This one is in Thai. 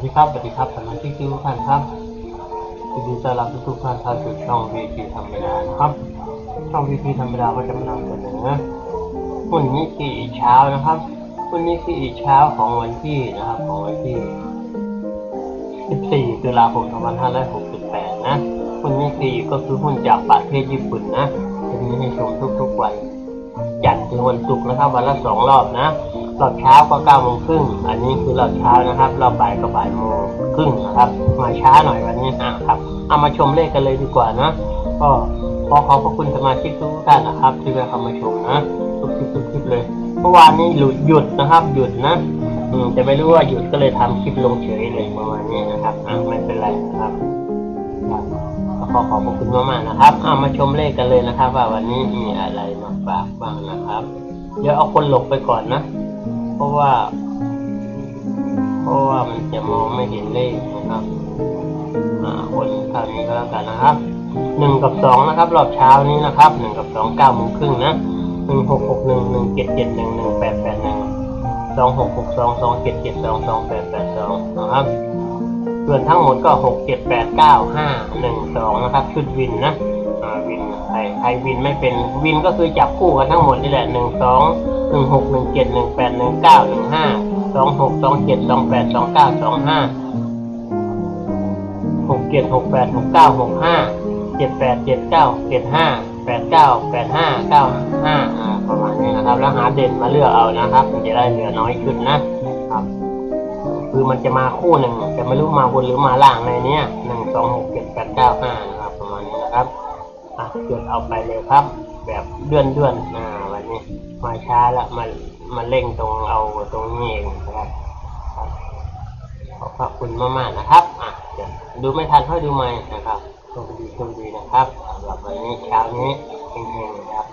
วัสดีครับ สวัสดีครับสมาชิกทุกท่านครับยินดีต้อนรับทุกท่านเข้าสู่ช่องวีทีธรรมดานะครับ ช่องวีทีธรรมดาก็จะมานำเสนอหุ้นนิกิเช้านะครับหุ้นนิกิเช้าของวันที่นะครับ ของวันที่ 14 ตุลาคม 2568 นะหุ้นนิกิก็คือหุ้นจากประเทศญี่ปุ่นนะจะมีให้ชมทุกๆวัน จันทร์ถึงวันศุกร์นะครับ วันละสองรอบนะ รอบเช้าก็เก้าโมงครึ่งอันนี้คือรอบเช้านะครับรอบบ่ายก็บ่ายโมงครึ่งนะครับ มาช้าหน่อยวันนี้นะครับ เอามาชมเลขกันเลยดีกว่านะก็ขอขอบพระคุณสมาชิกทุกท่านนะครับ ที่ได้เข้ามาชมนะทุกคลิปทุกคลิปเลยเมื่อวานนี้หยุดหยุดนะครับหยุดนะอืมแต่ไม่รู้ว่าหยุดก็เลยทำคลิปลงเฉยเลยประมาณนี้นะครับอะไม่เป็นไรนะครับขอขอบพระคุณมากๆนะครับเอามาชมเลขกันเลยนะครับ ว่าวันนี้มีอะไรมาฝากบ้างนะครับ เดี๋ยวเอาคนหลบไปก่อนนะ ราะว่า เพราะว่ามันจะมองไม่เห็นเลขนะครับอ่าคนคราวนี้ก็แล้วกันนะครับหนึ่งกับสองนะครับ รอบเช้านี้นะครับหนึ่งกับสองเก้าโมงครึ่งนะหนึ่งหกหกหนึ่งหนึ่งเจ็ดเจ็ดหนึ่งหนึ่งแปดแปดหนึ่งสองหกหกสองสองเจ็ดเจ็ดสองสองแปดแปดสองนะครับ ส่วนทั้งหมดก็หกเจ็ดแปดเก้าห้าหนึ่งสองนะครับชุดวินนะวินใครใครวินไม่เป็นวินก็คือจับคู่กันทั้งหมดนี่แหละหนึ่งสองหนึ่งหกหนึ่งเจ็ดหนึ่งแปดหนึ่งเก้าหนึ่งห้าสองหกสองเจ็ดสองแปดสองเก้าสองห้าหกเจ็ดหกแปดหกเก้าหกห้าเจ็ดแปดเจ็ดเก้าเจ็ดห้าแปดเก้าแปดห้าเก้าห้าอ่าประมาณนี้นะครับ แล้วหาเด่นมาเลือกเอานะครับมันจะได้เหลือน้อยชุดนะ คือมันจะมาคู่หนึ่งจะไม่รู้มาบนหรือมาล่างในเนี้ยหนึ่งสองหกเจ็ดแปดเก้าห้านะครับประมาณนี้นะครับอะจดเอาไปเลยครับ แบบเดือนเดือนอ่าวันนี้มาช้าล้วมามาเร่งตรงเอาตรงนี้เองนะครับขอบพระคุณมากๆนะครับอะเดี๋ยวดูไม่ทันค่อยดูใหม่นะครับโชคดีโชคดีนะครับสำหรับวันนี้เช้านี้เฮงๆนะครับ